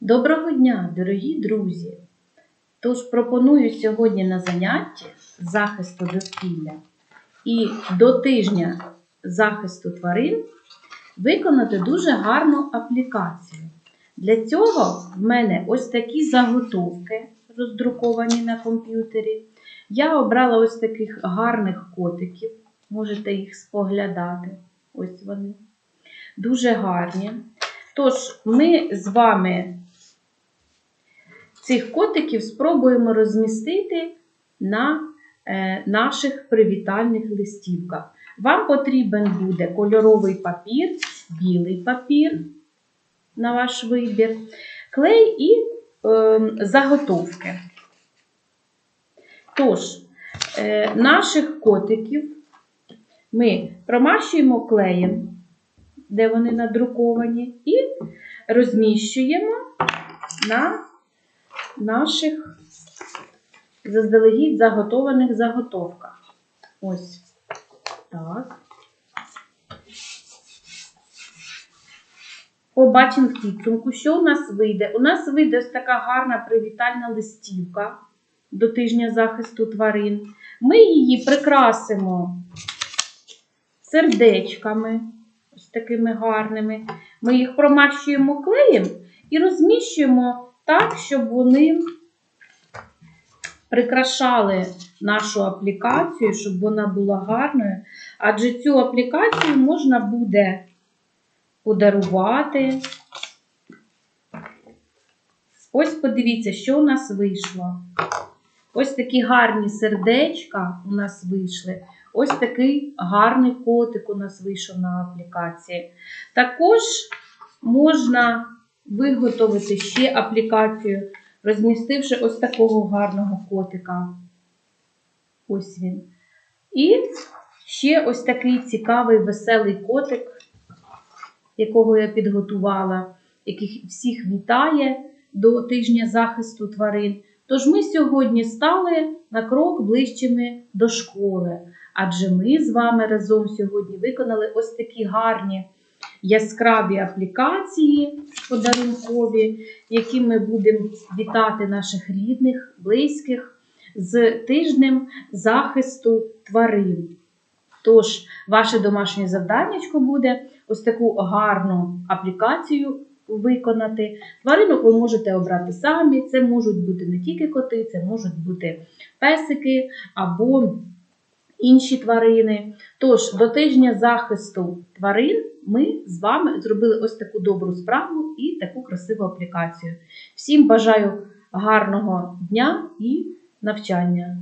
Доброго дня, дорогі друзі! Тож пропоную сьогодні на занятті захисту довкілля і до тижня захисту тварин виконати дуже гарну аплікацію. Для цього в мене ось такі заготовки, роздруковані на комп'ютері. Я обрала ось таких гарних котиків, можете їх споглядати. Ось вони. Дуже гарні. Тож, ми з вами цих котиків спробуємо розмістити на е, наших привітальних листівках. Вам потрібен буде кольоровий папір, білий папір на ваш вибір, клей і е, заготовки. Тож, е, наших котиків ми промащуємо клеєм, де вони надруковані, і розміщуємо на наших заздалегідь заготованих заготовках. Ось так. Побачимо в підсумку, що у нас вийде. У нас вийде ось така гарна привітальна листівка до тижня захисту тварин. Ми її прикрасимо сердечками, ось такими гарними. Ми їх промащуємо клеєм і розміщуємо так, щоб вони прикрашали нашу аплікацію, щоб вона була гарною. Адже цю аплікацію можна буде подарувати. Ось подивіться, що у нас вийшло. Ось такі гарні сердечка у нас вийшли. Ось такий гарний котик у нас вийшов на аплікації. Також можна виготовити ще аплікацію, розмістивши ось такого гарного котика. Ось він. І ще ось такий цікавий веселий котик, якого я підготувала, яких всіх вітає до тижня захисту тварин. Тож ми сьогодні стали на крок ближчими до школи, адже ми з вами разом сьогодні виконали ось такі гарні яскраві аплікації подарункові, які ми будемо вітати наших рідних, близьких з тижнем захисту тварин. Тож, ваше домашнє завданнячко буде ось таку гарну аплікацію виконати. Тваринок ви можете обрати самі. Це можуть бути не тільки коти, це можуть бути песики або інші тварини. Тож, до тижня захисту тварин ми з вами зробили ось таку добру справу і таку красиву аплікацію. Всім бажаю гарного дня і навчання!